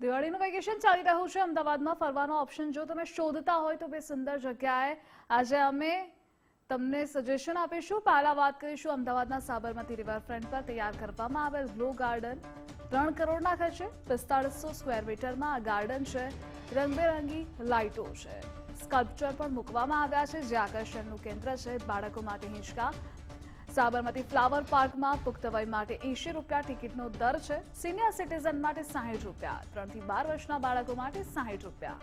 દિવાળીનું vacation ચાલી રહ્યું છે. અમદાવાદમાં ફરવાનો ઓપ્શન જો તમે શોધતા હોય તો બે સુંદર જગ્યાએ આજે અમે તમને સજેશન આપીશું. પહેલા વાત કરીશું અમદાવાદના સાબરમતી રિવરફ્રન્ટ પર. તૈયાર કરવામાં આવેલ ગ્લો ગાર્ડન ત્રણ કરોડના ખર્ચે પિસ્તાળીસો સ્ક્વેર મીટરમાં આ ગાર્ડન છે. રંગબેરંગી લાઇટો છે. સ્કલ્પચર પણ મૂકવામાં આવ્યા છે. જે આકર્ષણનું કેન્દ્ર છે. બાળકો માટે હિંચકા સાબરમતી ફ્લાવર પાર્કમાં પુખ્ત વય માટે એંશી રૂપિયા ટિકિટનો દર છે. સિનિયર સિટીઝન માટે સાહીઠ રૂપિયા. ત્રણથી બાર વર્ષના બાળકો માટે સાહીઠ રૂપિયા.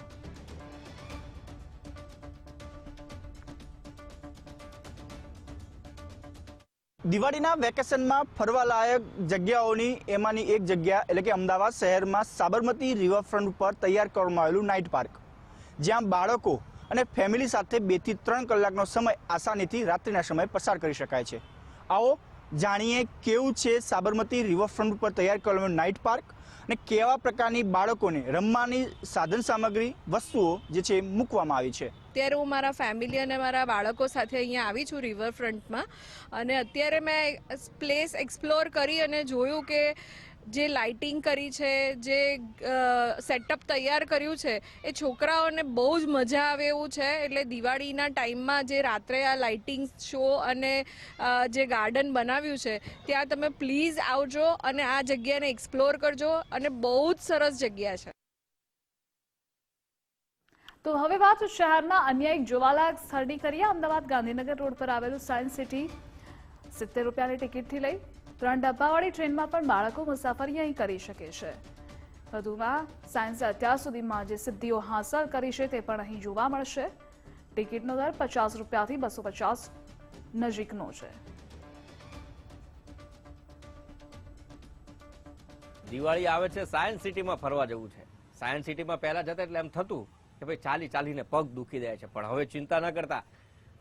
દિવાળીના વેકેશનમાં ફરવાલાયક જગ્યાઓની એમાંની એક જગ્યા એટલે કે અમદાવાદ શહેરમાં સાબરમતી રિવરફ્રન્ટ ઉપર તૈયાર કરવામાં આવેલું નાઇટ પાર્ક જ્યાં બાળકો અને ફેમિલી સાથે બેથી ત્રણ કલાકનો સમય આસાનીથી રાત્રિના સમય પસાર કરી શકાય છે. આવો, જાણીએ કેવું છે સાબરમતી રિવરફ્રન્ટ ઉપર તૈયાર કરવામાં નાઇટ પાર્ક અને કેવા પ્રકારની બાળકોને રમવાની સાધન સામગ્રી, વસ્તુઓ જે છે મૂકવામાં આવી છે. અત્યારે હું મારા ફેમિલી અને મારા બાળકો સાથે અહીંયા આવી છું રિવરફ્રન્ટમાં અને અત્યારે મેં પ્લેસ એક્સપ્લોર કરી અને જોયું કે જે લાઇટિંગ કરી છે, જે સેટઅપ તૈયાર કર્યું છે, એ છોકરાઓને બહુ જ મજા આવે એવું છે. એટલે દિવાળીના ટાઈમમાં જે રાત્રે આ લાઇટિંગ શો અને જે ગાર્ડન બનાવ્યું છે, ત્યાં તમે પ્લીઝ આવજો અને આ જગ્યાને એક્સપ્લોર કરજો અને બહુ જ સરસ જગ્યા છે. તો હવે વાત શહેરના અન્ય એક જોવાલાયક સ્થળની કરીએ. અમદાવાદ ગાંધીનગર રોડ પર આવેલું સાયન્સ સિટી સિત્તેર રૂપિયાની ટિકિટથી લઈ ત્રણ ડબ્બાવાળી ટ્રેનમાં પણ બાળકો મુસાફરી અહીં કરી શકે છે. વધુમાં, સાયન્સે અત્યાર સુધીમાં જે સિદ્ધિઓ હાંસલ કરી છે તે પણ અહીં જોવા મળશે. ટિકિટનો દર પચાસ રૂપિયાથી બસો પચાસ નજીકનો છે. દિવાળી આવે છે, સાયન્સ સિટીમાં ફરવા જવું છે. સાયન્સ સિટીમાં પહેલા જતા એટલે એમ થતું કે ભાઈ ચાલી ચાલીને પગ દુખી જાય છે. પણ હવે ચિંતા ન કરતા.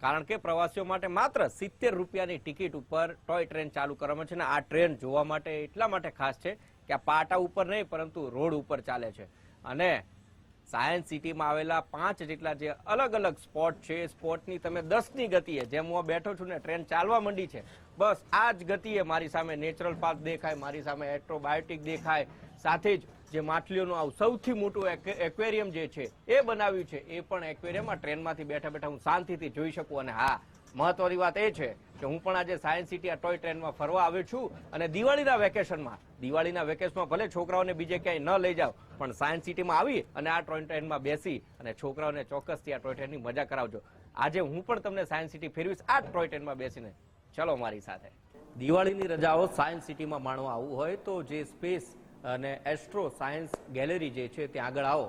કારણ કે પ્રવાસીઓ માટે માત્ર સિત્તેર રૂપિયાની ટિકિટ ઉપર ટોય ટ્રેન ચાલુ કરવામાં છે ને આ ટ્રેન જોવા માટે એટલા માટે ખાસ છે કે આ પાટા ઉપર નહીં, પરંતુ રોડ ઉપર ચાલે છે. અને સાયન્સ સિટીમાં આવેલા પાંચ જેટલા જે અલગ અલગ સ્પોટ છે સ્પોટની તમે દસની ગતિએ, જેમ હું બેઠો છું ને, ટ્રેન ચાલવા માંડી છે, બસ આ જ ગતિએ મારી સામે નેચરલ પાર્ક દેખાય, મારી સામે એટ્રોબાયોટિક દેખાય સાથે જ જે માછલીઓનું આવું સૌથી મોટું એક- એક્વેરિયમ જે છે, એ બનાવ્યું છે, એ પણ એક્વેરિયમ આ ટ્રેનમાંથી બેઠા બેઠા હું શાંતિથી જોઈ શકું અને હા, મહત્વની વાત એ છે કે હું પણ આજે સાયન્સ સિટી આ ટોય ટ્રેનમાં ફરવા આવ્યો છું અને દિવાળીના વેકેશનમાં દિવાળીના વેકેશનમાં ભલે છોકરાઓને બીજે ક્યાંય ન લઈ જાવ પણ સાયન્સ સિટીમાં આવી અને આ ટોય ટ્રેનમાં બેસી અને છોકરાઓને ચોક્કસથી આ ટોય ટ્રેનની મજા કરાવજો. આજે હું પણ તમને સાયન્સ સિટી ફેરવીશ, આ ટોય ટ્રેનમાં બેસીને. ચલો મારી સાથે. દિવાળીની રજાઓ સાયન્સ સિટીમાં માણવા આવવું હોય તો જે સ્પેસ અને એસ્ટ્રો સાયન્સ ગેલેરી જે છે ત્યાં આગળ આવો.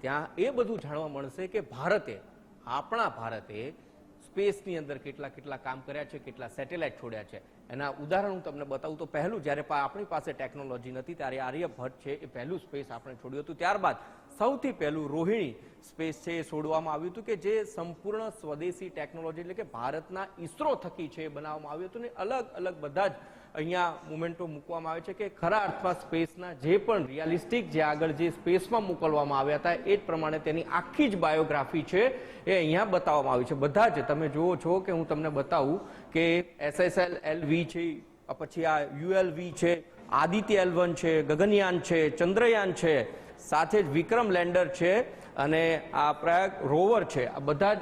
ત્યાં એ બધું જાણવા મળશે કે ભારતે, આપણા ભારતે સ્પેસની અંદર કેટલા કેટલા કામ કર્યા છે, કેટલા સેટેલાઇટ છોડ્યા છે. એના ઉદાહરણ હું તમને બતાવું તો પહેલું, જ્યારે આપણી પાસે ટેકનોલોજી નથી, ત્યારે આર્યભટ્ટ છે એ પહેલું સ્પેસ આપણે છોડ્યું હતું. ત્યારબાદ સૌથી પહેલું રોહિણી સ્પેસ છે એ છોડવામાં આવ્યું હતું કે જે સંપૂર્ણ સ્વદેશી ટેકનોલોજી એટલે કે ભારતના ઈસરો થકી છે એ બનાવવામાં આવ્યું હતું ને અલગ અલગ બધા જ અહીંયા મુમેન્ટો મૂકવામાં આવે છે કે ખરા અર્થમાં સ્પેસના જે પણ રિયાલિસ્ટિક જે આગળ જે સ્પેસમાં મોકલવામાં આવ્યા હતા, એ જ પ્રમાણે તેની આખી જ બાયોગ્રાફી છે એ અહીંયા બતાવવામાં આવી છે. બધા જ તમે જુઓ છો કે હું તમને બતાવું કે એસએસએલ એલવી છે, પછી આ યુએલવી છે આદિત્ય એલવન છે, ગગનયાન છે, ચંદ્રયાન છે, સાથે જ વિક્રમ લેન્ડર છે અને આ પ્રયાગ રોવર છે. આ બધા જ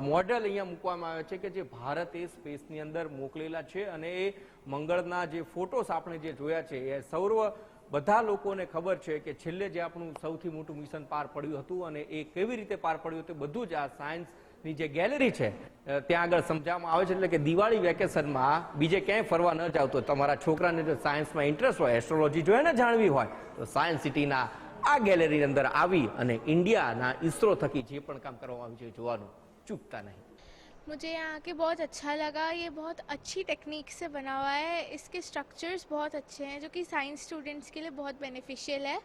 મોડેલ અહીંયા મૂકવામાં આવ્યા છે કે જે ભારતે સ્પેસની અંદર મોકલેલા છે અને એ મંગળના જે ફોટોસ આપણે જે જોયા છે એ સૌર્વ બધા લોકોને ખબર છે કે છેલ્લે જે આપણું સૌથી મોટું મિશન પાર પડ્યું હતું અને એ કેવી રીતે પાર પડ્યું હતું બધું જ આ સાયન્સની જે ગેલેરી છે અ, ત્યાં આગળ સમજાવવામાં આવે છે એટલે કે દિવાળી વેકેશનમાં બીજે ક્યાંય ફરવા ન જાવ તો તમારા છોકરાને જો સાયન્સમાં ઇન્ટરેસ્ટ હોય એસ્ટ્રોલોજી જોઈએ ને જાણવી હોય તો સાયન્સ સિટીના આ ગેલેરીની અંદર આવી અને ઇન્ડિયાના ઈસરો થકી જે પણ કામ કરવામાં આવ્યું છે જોવાનું ચૂકતા નહીં मुझे यहाँ आके बहुत अच्छा लगा ये बहुत अच्छी टेक्निक से बना हुआ है इसके स्ट्रक्चर्स बहुत अच्छे हैं जो कि साइंस स्टूडेंट्स के लिए बहुत बेनिफिशियल है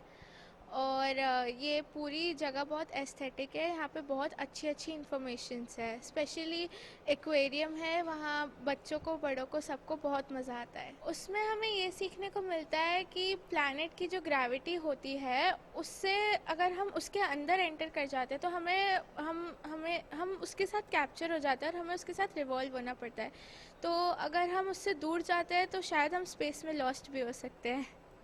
और ये पूरी जगह बहुत एस्थेटिक है। यहाँ पे बहुत अच्छी अच्छी इन्फॉर्मेशंस है। स्पेशली एक्वेरियम है, वहाँ बच्चों को, बड़ों को सबको बहुत मज़ा आता है। उसमें हमें ये सीखने को मिलता है कि प्लानट की जो ग्रेविटी होती है, उससे अगर हम उसके अंदर एंटर कर जाते हैं तो हमें, हम हमें, हम उसके साथ कैप्चर हो जाते हैं और हमें उसके साथ रिवॉल्व होना पड़ता है। तो अगर हम उससे दूर जाते हैं तो शायद हम स्पेस में लॉस्ट भी हो सकते हैं।